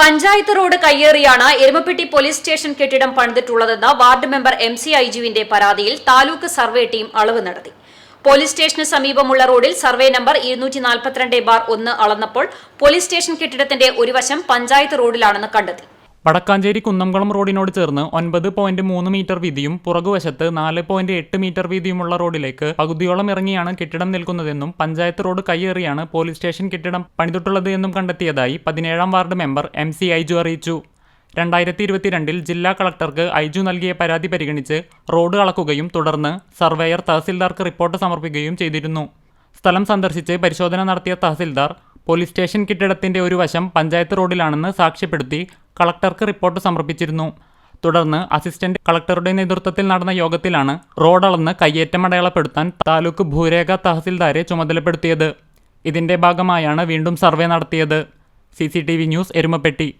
Panchayat road കയ്യേറിയാണ് Erumappetty police station കെട്ടിടം പണിതിട്ടുള്ളതെന്ന് വാർഡ് മെമ്പർ എം സി ഐജുവിന്റെ പരാതിയിൽ താലൂക്ക് സർവേ ടീം അളവ് നടത്തി. പോലീസ് സ്റ്റേഷന് സമീപമുള്ള റോഡിൽ സർവേ നമ്പർ ഇരുന്നൂറ്റി നാൽപ്പത്തിരണ്ട് ബാർ ഒന്ന് അളന്നപ്പോൾ പോലീസ് സ്റ്റേഷൻ കെട്ടിടത്തിന്റെ ഒരു വശം പഞ്ചായത്ത് റോഡിലാണെന്ന് കണ്ടെത്തി. വടക്കാഞ്ചേരി കുന്നംകുളം റോഡിനോട് ചേർന്ന് ഒൻപത് പോയിന്റ് മൂന്ന് മീറ്റർ വീതിയും പുറകുവശത്ത് നാല് പോയിന്റ് എട്ട് മീറ്റർ വീതിയുമുള്ള റോഡിലേക്ക് പകുതിയോളം ഇറങ്ങിയാണ് കെട്ടിടം നിൽക്കുന്നതെന്നും പഞ്ചായത്ത് റോഡ് കയ്യേറിയാണ് പോലീസ് സ്റ്റേഷൻ കെട്ടിടം പണിതിട്ടുള്ളത് എന്നും കണ്ടെത്തിയതായി പതിനേഴാം ward member M C Aiju അറിയിച്ചു. രണ്ടായിരത്തി ഇരുപത്തിരണ്ടിൽ ജില്ലാ കളക്ടർക്ക് ഐജു നൽകിയ പരാതി പരിഗണിച്ച് റോഡ് അളക്കുകയും തുടർന്ന് സർവേയർ തഹസിൽദാർക്ക് റിപ്പോർട്ട് സമർപ്പിക്കുകയും ചെയ്തിരുന്നു. സ്ഥലം സന്ദർശിച്ച് പരിശോധന നടത്തിയ തഹസിൽദാർ പോലീസ് സ്റ്റേഷൻ കെട്ടിടത്തിന്റെ ഒരു വശം പഞ്ചായത്ത് റോഡിലാണെന്ന് സാക്ഷ്യപ്പെടുത്തി കളക്ടർക്ക് റിപ്പോർട്ട് സമർപ്പിച്ചിരുന്നു. തുടർന്ന് അസിസ്റ്റന്റ് കളക്ടറുടെ നേതൃത്വത്തിൽ നടന്ന യോഗത്തിലാണ് റോഡളന്ന് കയ്യേറ്റം അടയാളപ്പെടുത്താൻ താലൂക്ക് ഭൂരേഖ തഹസിൽദാരെ ചുമതലപ്പെടുത്തിയത്. ഇതിന്റെ ഭാഗമായാണ് വീണ്ടും സർവേ നടത്തിയത്. C news Erumappetty.